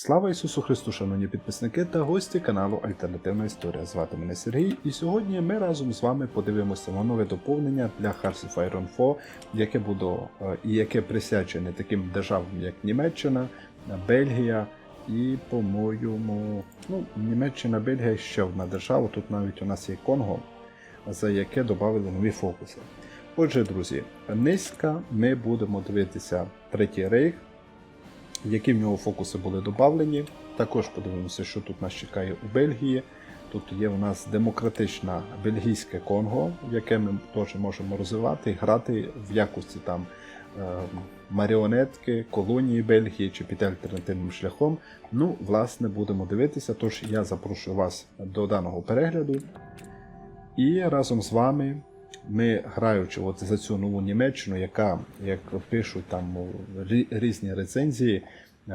Слава Ісусу Христу, шановні підписники та гості каналу Альтернативна Історія. Звати мене Сергій, і сьогодні ми разом з вами подивимося на нове доповнення для Hearts of Iron 4, яке буде е, і яке присвячене таким державам, як Німеччина, Бельгія і, по-моєму, ну, Німеччина, Бельгія ще одна держава. Тут навіть у нас є Конго, за яке додали нові фокуси. Отже, друзі, низько ми будемо дивитися Третій рейх, які в нього фокуси були додавлені. Також подивимося, що тут нас чекає у Бельгії. Тут є у нас демократична бельгійське Конго, яке ми теж можемо розвивати і грати в якості там е, маріонетки, колонії Бельгії чи піти альтернативним шляхом. Ну, власне, будемо дивитися. Тож я запрошую вас до даного перегляду. І разом з вами ми, граючи от за цю нову Німеччину, яка, як пишуть там різні рецензії,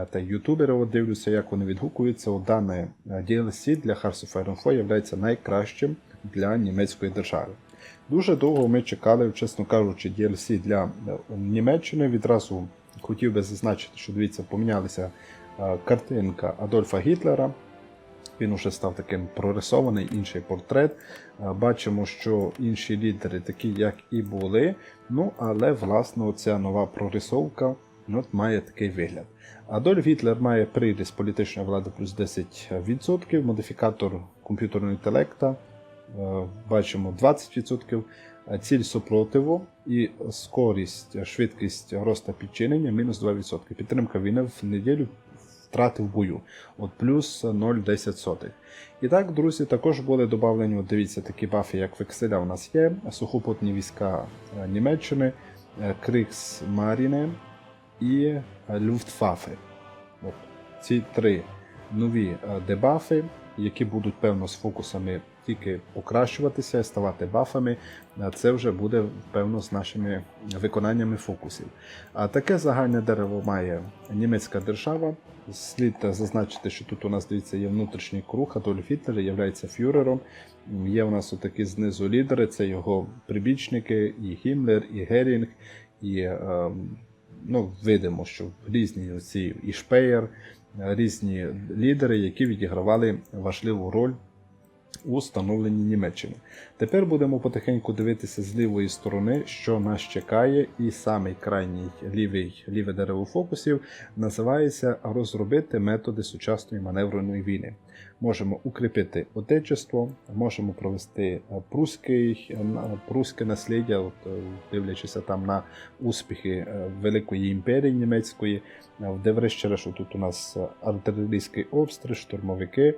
та ютубери от дивлюся, як вони відгукуються, от дане е, DLC для Hearts of Iron 4 є найкращим для німецької держави. Дуже довго ми чекали, чесно кажучи, DLC для е, Німеччини. Відразу хотів би зазначити, що дивіться, помінялася е, картинка Адольфа Гітлера. Він уже став таким прорисований, інший портрет. Е, Бачимо, що інші лідери такі, як і були. Ну, але власне оця нова прорисовка ну, от має такий вигляд. Адольф Гітлер має приріс політичної влади плюс 10%, модифікатор комп'ютерного інтелекта. е, Бачимо 20%, е, ціль супротиву і скорість, швидкість росту підчинення мінус 2%. Підтримка війни в неділю втрати в бою. От плюс 0,10. І так, друзі, також були додавлені, дивіться, такі бафи, як векселя у нас є, сухопутні війська е, Німеччини, е, Криксмаріне і е, Люфтваффе. От ці три нові дебафи, які будуть певно з фокусами тільки покращуватися і ставати бафами. Це вже буде певно з нашими виконаннями фокусів. А таке загальне дерево має німецька держава. Слід зазначити, що тут у нас дивіться є внутрішній круг, Адольф Гітлер є фюрером. Є у нас отакі знизу лідери, це його прибічники, і Гіммлер, і Герінг, і е, ну, видимо, що різні оці і Шпеєр, е, різні лідери, які відігравали важливу роль у становленні Німеччини. Тепер будемо потихеньку дивитися з лівої сторони, що нас чекає, і самий крайній лівий, ліве дерево фокусів називається розробити методи сучасної маневреної війни. Можемо укріпити отечество, можемо провести е, прусський, е, прусське насліддя, е, дивлячися там на успіхи Великої імперії німецької, де врешті-решт тут у нас артилерійський обстріл, штурмовики.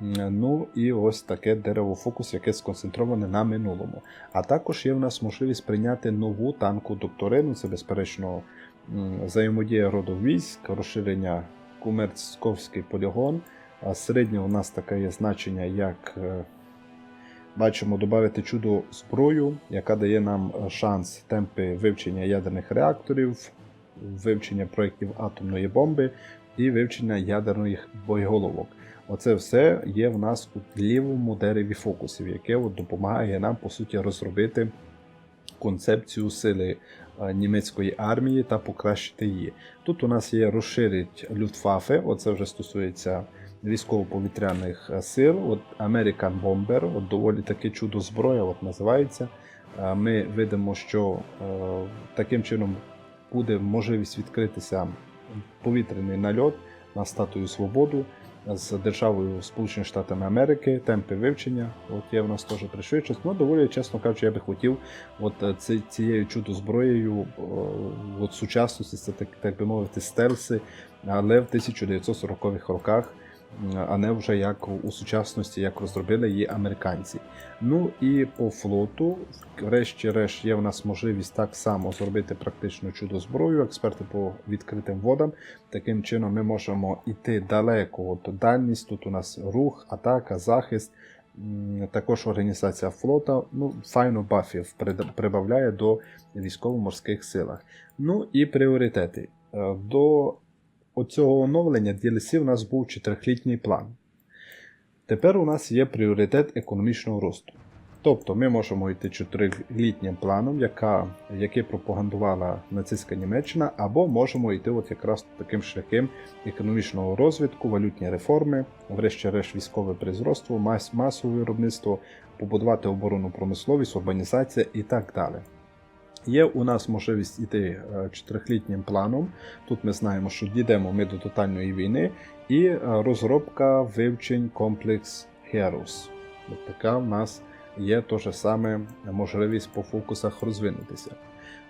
Ну і ось таке дерево фокус, яке сконцентроване на минулому. А також є в нас можливість прийняти нову танку докторину. Це безперечно взаємодія роду військ, розширення кумерцьковський полігон. Середнє у нас таке є значення, як е, бачимо, додати чудо зброю, яка дає нам е, шанс темпи вивчення ядерних реакторів, вивчення проєктів атомної бомби і вивчення ядерних боєголовок. Оце все є в нас у лівому дереві фокусів, яке от допомагає нам по суті розробити концепцію сили е, німецької армії та покращити її. Тут у нас є розширить Люфтваффе, оце вже стосується військово-повітряних е, сил. От American Bomber, от доволі таке чудо зброя, от називається. Е, Ми видимо, що таким чином буде можливість відкритися повітряний нальот на статую Свободу з державою Сполучених Штатами Америки, темпи вивчення. От є в нас теж пришвидшують. Ну, доволі, чесно кажучи, я би хотів от е, цією чудо зброєю от сучасності, це так, так би мовити, стелси, але в 1940-х роках. А не вже як у сучасності, як розробили її американці. Ну і по флоту, врешті-решт, є в нас можливість так само зробити практичну чудо зброю, експерти по відкритим водам. Таким чином ми можемо йти далеко. От дальність, тут у нас рух, атака, захист, також організація флота. Ну, файно бафів прибавляє до військово-морських силах. Ну і пріоритети. Е, До оцього оновлення DLC у нас був чотирьохлітній план. Тепер у нас є пріоритет економічного росту. Тобто ми можемо йти чотирилітнім планом, яка, який пропагандувала нацистська Німеччина, або можемо йти от якраз таким шляхом економічного розвитку, валютні реформи, врешті-решт військове производство, мас, масове виробництво, побудувати оборонну промисловість, урбанізація і так далі. Є у нас можливість йти е, чотирилітнім планом. Тут ми знаємо, що дійдемо ми до тотальної війни, і е, розробка вивчень комплекс Heroes. От така в нас є теж саме можливість по фокусах розвинутися.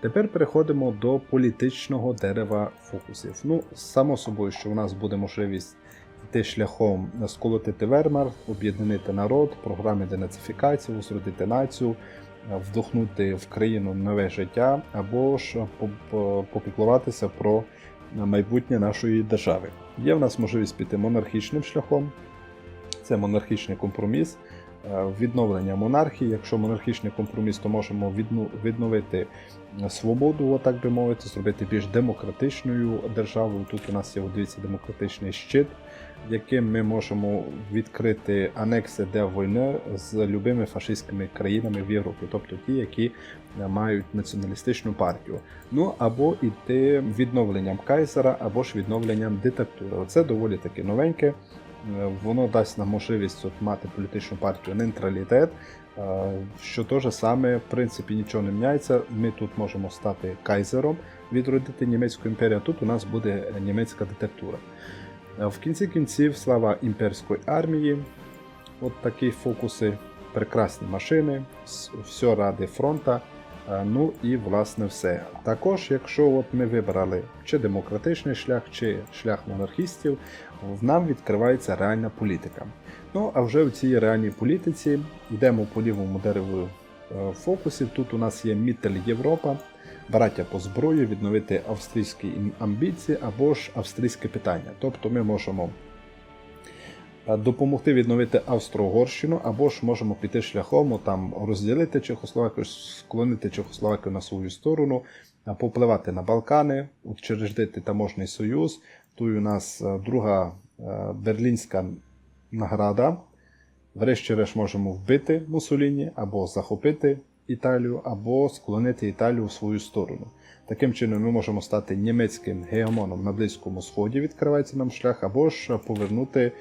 Тепер переходимо до політичного дерева фокусів. Ну, само собою, що у нас буде можливість йти шляхом сколотити вермар, об'єднати народ, програми денацифікації, узродити націю, вдохнути в країну нове життя, або ж попіклуватися про майбутнє нашої держави. Є в нас можливість піти монархічним шляхом, це монархічний компроміс. Відновлення монархії. Якщо монархічний компроміс, то можемо відновити свободу, отак би мовити, зробити більш демократичною державою. Тут у нас є дивіться, демократичний щит, яким ми можемо відкрити анекси для війни з любими фашистськими країнами в Європі, тобто ті, які мають націоналістичну партію. Ну або іти відновленням кайзера, або ж відновленням диктатури. Оце доволі таки новеньке. Воно дасть нам можливість от, мати політичну партію нейтралітет, що теж саме в принципі нічого не міняється. Ми тут можемо стати кайзером, відродити німецьку імперію. а Тут у нас буде німецька диктатура. В кінці кінців слава імперської армії. От такі фокуси, прекрасні машини, все ради фронта. Ну і власне все. Також, якщо от ми вибрали чи демократичний шлях, чи шлях монархістів, в нам відкривається реальна політика. Ну а вже в цій реальній політиці йдемо по лівому дереву е, фокусів. Тут у нас є Міттель Європа, браття по зброї, відновити австрійські амбіції або ж австрійське питання. Тобто ми можемо Е, допомогти відновити Австро-Угорщину, або ж можемо піти шляхом там розділити Чехословакію, склонити Чехословакію на свою сторону, попливати на Балкани, учреждити таможний союз. Тут у нас е, друга е, берлінська награда. Врешті-решт можемо вбити Мусоліні, або захопити Італію, або склонити Італію в свою сторону. Таким чином, ми можемо стати німецьким гегемоном на Близькому Сході, відкривається нам шлях, або ж повернути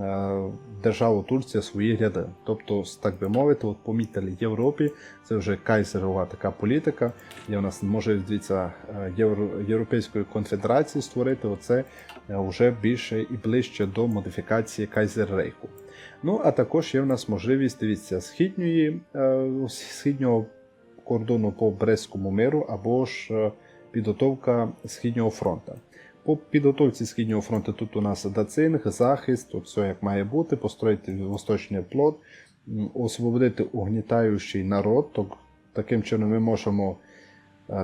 Е, державу Турція свої ряди. Тобто, так би мовити, от помітили Європі, це вже кайзерова така політика. Є у нас може дивіться, е, Європейської конфедерації створити оце вже більше і ближче до модифікації Кайзер-Рейху. Ну, а також є в нас можливість дивіться, східньої, е, східнього кордону по Брестському миру або ж підготовка Східнього фронту. По підготовці Східнього фронту тут у нас дацинг, захист, тут все як має бути, построїти восточний плод, освободити угнітаючий народ. Так, таким чином ми можемо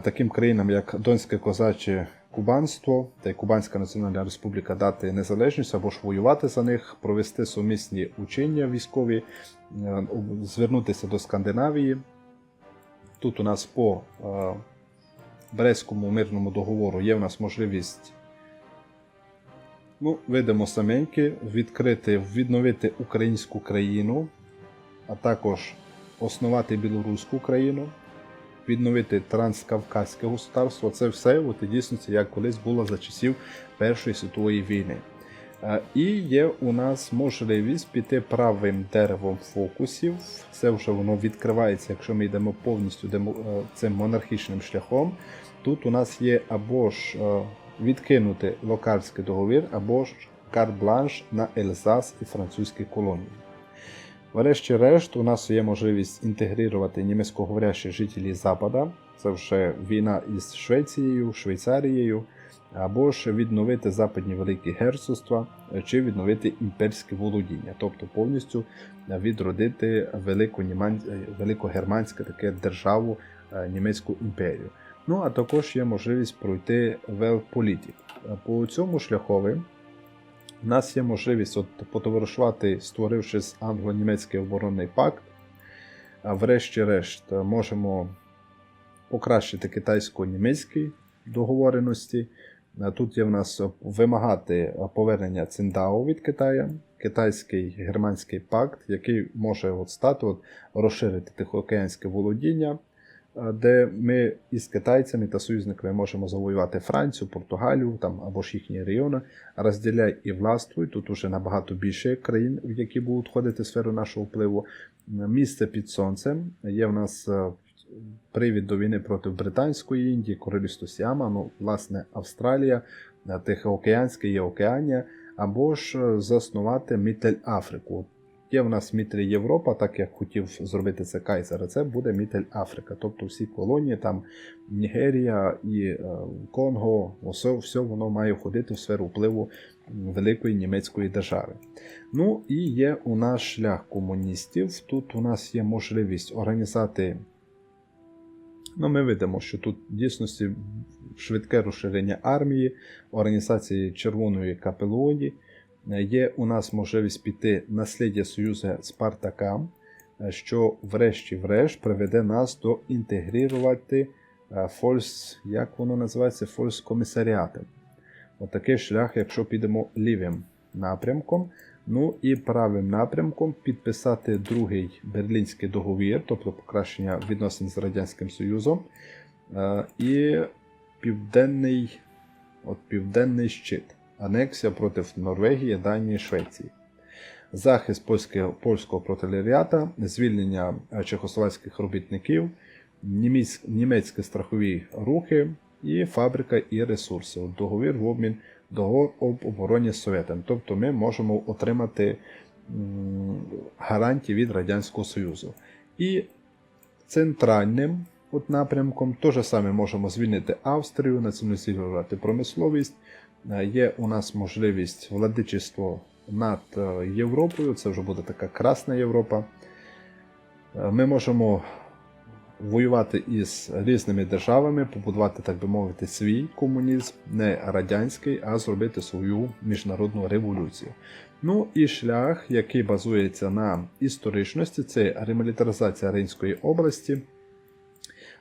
таким країнам, як Донське козаче кубанство та й Кубанська Національна Республіка дати незалежність або ж воювати за них, провести сумісні учення військові, звернутися до Скандинавії. Тут у нас по Брестському мирному договору є в нас можливість Ну, видимо саменьки, відкрити, відновити українську країну, а також основати білоруську країну, відновити транскавказьке государство. Це все от, і дійсності, як колись було за часів Першої світової війни. І є у нас можливість піти правим деревом фокусів. Це вже воно відкривається, якщо ми йдемо повністю е, цим монархічним шляхом. Тут у нас є або ж е, відкинути локальський договір або ж карт-бланш на Ельзас і французькі колонії. Врешті-решт, у нас є можливість інтегрувати німецькоговорящі жителі Запада, це вже війна із Швецією, Швейцарією, або ж відновити западні великі герцогства, чи відновити імперське володіння, тобто повністю відродити велику великогерманську таке державу е, німецьку імперію. Ну, а також є можливість пройти велполітік. По цьому шляхові в нас є можливість от потоваришувати, створивши англо-німецький оборонний пакт. Врешті-решт, можемо покращити китайсько-німецькі договореності. Тут є в нас вимагати повернення Циндао від Китаю. китайський германський пакт, який може от стати от, розширити тихоокеанське володіння, е, де ми із китайцями та союзниками можемо завоювати Францію, Португалію там, або ж їхні райони, розділяй і властвуй. Тут уже набагато більше країн, в які будуть входити в сферу нашого впливу. Місце під сонцем. Є в нас е, привід до війни проти Британської Індії, Королівство Сіама, ну, власне, Австралія, е, Тихоокеанське є Океанія, або ж е, заснувати Мітель Африку. Є в нас Мітель Європа, так як хотів зробити це Кайзер, а це буде Мітель Африка. Тобто всі колонії, там Нігерія і е, Конго, все, все воно має входити в сферу впливу великої німецької держави. Ну і є у нас шлях комуністів. Тут у нас є можливість організувати. Ну, ми видимо, що тут в дійсності швидке розширення армії, організації Червоної капелоні. Є у нас можливість піти наслідя Союзу Спартака, що врешті-врешт приведе нас до інтегрувати фольс, як воно називається, фольс-комісаріати. Отакий шлях, якщо підемо лівим напрямком. Ну і правим напрямком підписати другий берлінський договір, тобто покращення відносин з Радянським Союзом. Е, І південний, от південний щит. Анексія проти Норвегії, Данії, Швеції. Захист польського, польського протилеріата, звільнення е, чехословацьких робітників, німець- німецькі страхові рухи і фабрика і ресурси. Договір в обмін договор об обороні з. Тобто ми можемо отримати гарантії від Радянського Союзу. І центральним от напрямком теж саме можемо звільнити Австрію, націоналізувати промисловість. Е, Є у нас можливість владичество над е, Європою, це вже буде така красна Європа. Е, Ми можемо воювати із різними державами, побудувати, так би мовити, свій комунізм, не радянський, а зробити свою міжнародну революцію. Ну і шлях, який базується на історичності, це ремілітаризація Рейнської області.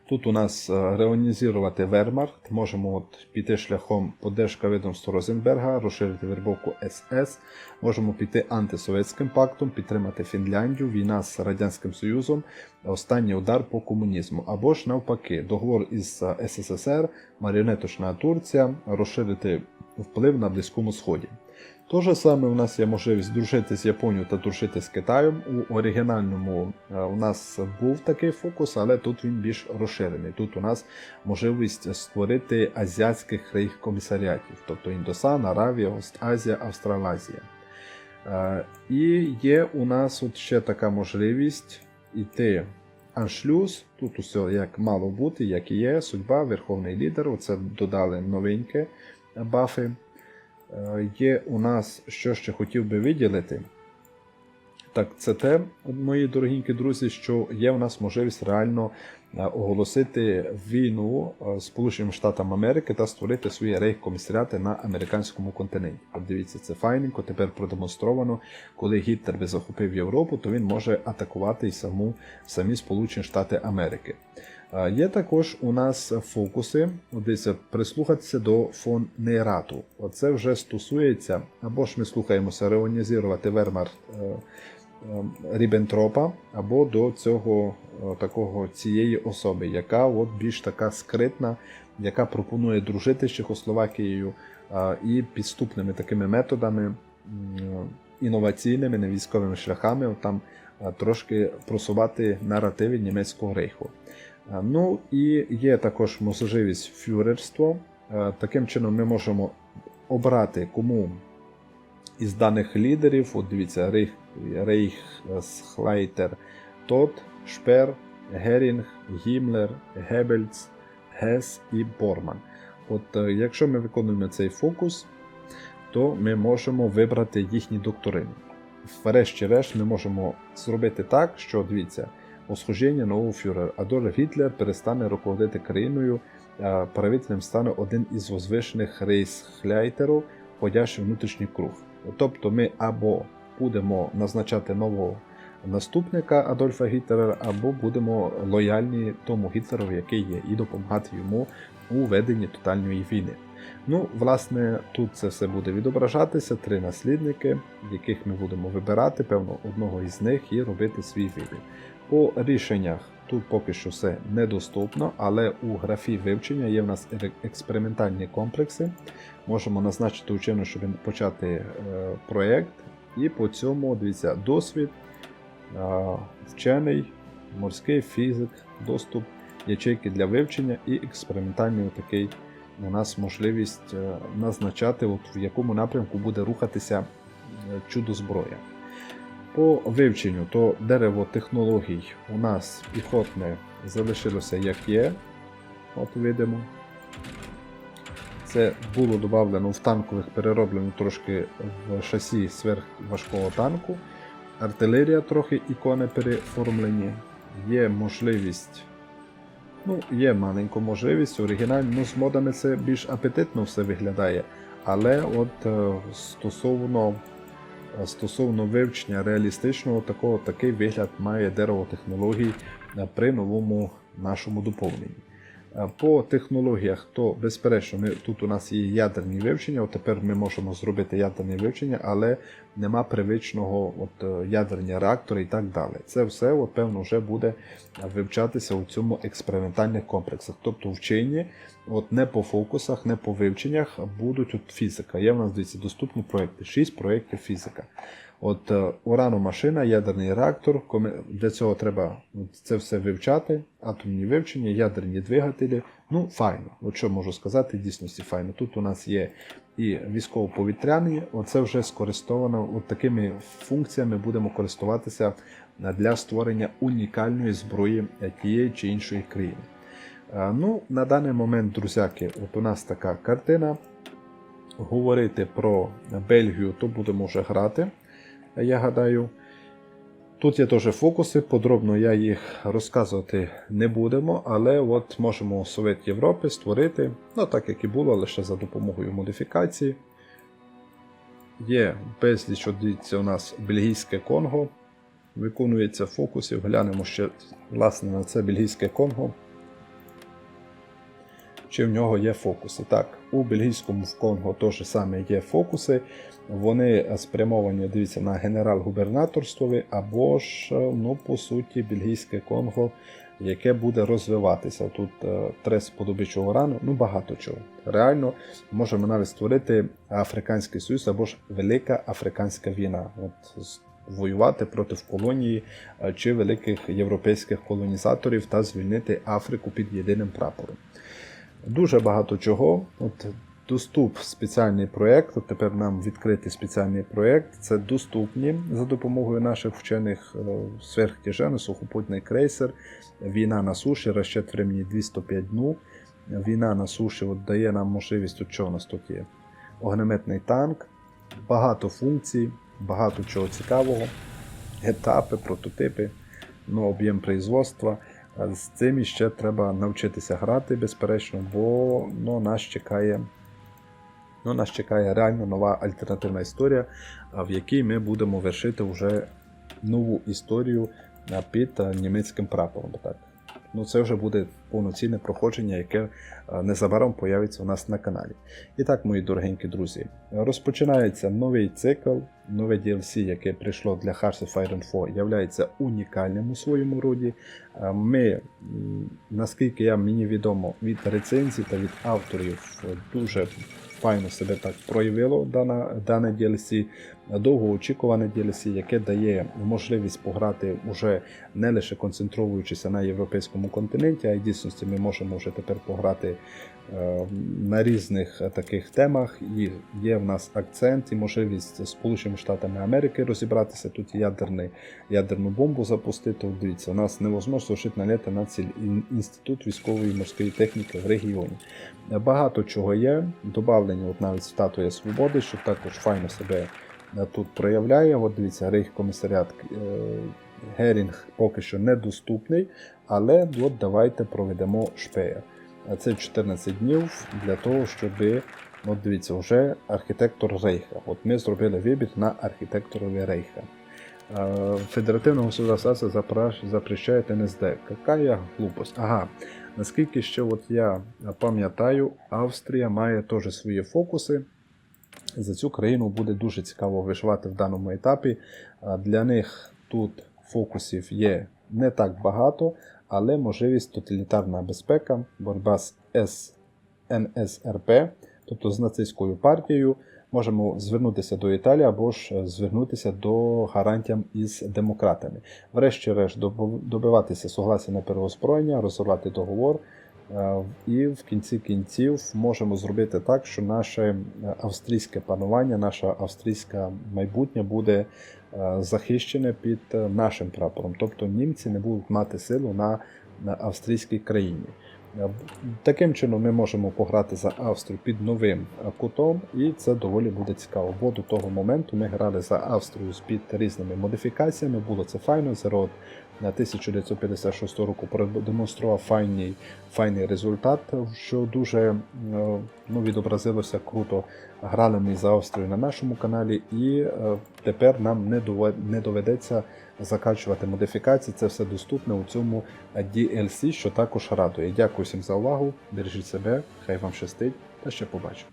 Тут у нас е, реонізувати Вермахт, можемо от піти шляхом поддержка відомства Розенберга, розширити вербовку СС, можемо піти антисовєтським пактом, підтримати Фінляндію, війна з Радянським Союзом, останній удар по комунізму. Або ж навпаки, договор із е, СССР, маріонеточна Турція, розширити вплив на Близькому Сході. То же саме у нас є можливість дружити з Японією та дружити з Китаєм. У оригінальному е, у нас був такий фокус, але тут він більш розширений. Тут у нас можливість створити азіатських рейх-комісаріатів, тобто Індосан, Аравія, Ост-Азія, Австралазія. Е, І є у нас от ще така можливість іти аншлюз. Тут усе як мало бути, як і є, судьба, верховний лідер. Оце додали новеньке бафи. Е, Є у нас, що ще хотів би виділити. Так, це те, мої дорогенькі друзі, що є у нас можливість реально е, оголосити війну е, Сполученим Штатам Америки та створити свої рейх-комісаріати на американському континенті. Дивіться, це файненько, тепер продемонстровано, коли Гітлер би захопив Європу, то він може атакувати і саму, самі Сполучені Штати Америки. Є також у нас фокуси, дивіться, прислухатися до фон Нейрату. Оце вже стосується, або ж ми слухаємося реонізувати Вермар е, е, Ріббентропа, або до цього е, такого цієї особи, яка от більш така скритна, яка пропонує дружити з Чехословакією і підступними такими методами, інноваційними, не військовими шляхами, там трошки просувати наративи німецького рейху. Е, Ну і є також можливість фюрерство. Е, Таким чином ми можемо обрати кому із даних лідерів, от дивіться, Рейх, Рейхсхлайтер Тот, Шпер, Герінг, Гімлер, Геббельц, Гес і Борман. От е, якщо ми виконуємо цей фокус, то ми можемо вибрати їхні докторини. Врешті-решт, ми можемо зробити так, що дивіться, усхожіння нового фюрера. Адольф Гітлер перестане руководити країною, правителем стане один із возвишених рейсхляйтерів, входящий в внутрішній круг. Тобто ми або будемо назначати нового наступника Адольфа Гітлера, або будемо лояльні тому Гітлеру, який є, і допомагати йому у веденні тотальної війни. Ну, власне, тут це все буде відображатися, три наслідники, яких ми будемо вибирати, певно, одного із них і робити свій вибір. По рішеннях тут поки що все недоступно, але у графі вивчення є в нас експериментальні комплекси. Можемо назначити учену, щоб почати е, проєкт, і по цьому дивіться досвід, е, вчений, морський фізик, доступ, ячейки для вивчення і експериментальний такий у нас можливість е, назначати, от в якому напрямку буде рухатися чудо зброя. По вивченню, то дерево технологій у нас піхотне залишилося як є. От видимо. Це було додано в танкових, перероблено трошки в шасі сверхважкого танку. Артилерія трохи ікони переформлені. Є можливість. Ну, є маленька можливість, оригінально ну, з модами це більш апетитно все виглядає. Але от е, стосовно, стосовно вивчення реалістичного, такого, такий вигляд має дерево технологій е, при новому нашому доповненні. По технологіях, то безперечно, ми, тут у нас є ядерні вивчення. От тепер ми можемо зробити ядерне вивчення, але нема привичного от, е, ядерні реактори і так далі. Це все, от, певно, вже буде вивчатися у цьому експериментальних комплексах. Тобто вчені, от не по фокусах, не по вивченнях будуть от фізика. Є в нас дивіться, доступні проекти, 6 проєктів фізика. От е, ураномашина, ядерний реактор. Для цього треба це все вивчати, атомні вивчення, ядерні двигателі. Ну, файно. От що можу сказати, дійсності файно. Тут у нас є і військово-повітряні, оце вже скористовано от такими функціями будемо користуватися для створення унікальної зброї тієї чи іншої країни. Е, Ну, на даний момент, друзяки, от у нас така картина. Говорити про Бельгію, то будемо вже грати. Я гадаю. Тут є теж фокуси, подробно я їх розказувати не будемо, але от можемо Совет Європи створити, ну так як і було, лише за допомогою модифікації. Є безліч, дивіться, у нас бельгійське Конго. Виконується фокусів. Глянемо ще власне на це бельгійське Конго. Чи в нього є фокуси? Так, у бельгійському в Конго теж саме є фокуси. Вони спрямовані, дивіться, на генерал-губернаторствові, або ж, ну, по суті, бельгійське Конго, яке буде розвиватися. Тут е, трес подобичого рану, ну багато чого. Реально можемо навіть створити Африканський Союз або ж Велика Африканська війна. От, воювати проти колонії е, чи великих європейських колонізаторів та звільнити Африку під єдиним прапором. Дуже багато чого. От доступ спеціальний проєкт. От тепер нам відкритий спеціальний проєкт. Це доступні за допомогою наших вчених е, сверхтяжени, сухопутний крейсер, війна на суші, розчет времени 205 днів. Війна на суші от дає нам можливість, от що у нас тут є? Огнеметний танк, багато функцій, багато чого цікавого, етапи, прототипи, ну, об'єм производства. З цим іще треба навчитися грати, безперечно, бо ну, нас чекає. Ну, нас чекає реально нова альтернативна історія, в якій ми будемо вершити вже нову історію під німецьким прапором. Так. Ну, це вже буде повноцінне проходження, яке незабаром появиться у нас на каналі. І так, мої дорогенькі друзі, розпочинається новий цикл, нове DLC, яке прийшло для Hearts of Iron 4, являється унікальним у своєму роді. Ми, наскільки я мені відомо, від рецензій та від авторів е, дуже файно себе так проявило дана, дане DLC, довгоочікуване DLC, яке дає можливість пограти уже не лише концентруючися на європейському континенті, а й дійсності ми можемо вже тепер пограти на різних е, таких темах. І є в нас акцент і можливість з Сполученими Штатами Америки розібратися. Тут ядерний, ядерну бомбу запустити. Дивіться, у нас невозможно сушити налети на ціль інститут військової морської техніки в регіоні. Е, Багато чого є. Добавлені от навіть статуя свободи, що також файно себе е, тут проявляє. От дивіться, рейх-комісаріат е, Герінг поки що недоступний, але от давайте проведемо шпея. Це 14 днів для того, щоб. От дивіться, вже архітектор Рейха. От ми зробили вибір на архітекторові Рейха. Федеративного государства запрещает НСД. Какая глупость? Ага. Наскільки ще от я пам'ятаю, Австрія має теж свої фокуси. За цю країну буде дуже цікаво виживати в даному етапі. Для них тут фокусів є не так багато, але можливість тоталітарна безпека, боротьба з НСРП, тобто з нацистською партією. Можемо звернутися до Італії або ж е, звернутися до гарантіям із демократами. Врешті-решт добиватися согласия на переозброєння, розірвати договор. Е, І в кінці кінців можемо зробити так, що наше е, австрійське панування, наше австрійське майбутнє буде захищене під е, нашим прапором. Тобто німці не будуть мати силу на, на австрійській країні. Е, Таким чином ми можемо пограти за Австрію під новим е, кутом, і це доволі буде цікаво. Бо до того моменту ми грали за Австрію з під різними модифікаціями. Було це файно. Зерот на 1956 року продемонстрував файний, файний результат, що дуже е, ну, відобразилося круто. Грали ми за Австрію на нашому каналі, і тепер нам не доведеться закачувати модифікації. Це все доступне у цьому DLC, що також радує. Дякую всім за увагу. Бережіть себе, хай вам щастить та ще побачимо.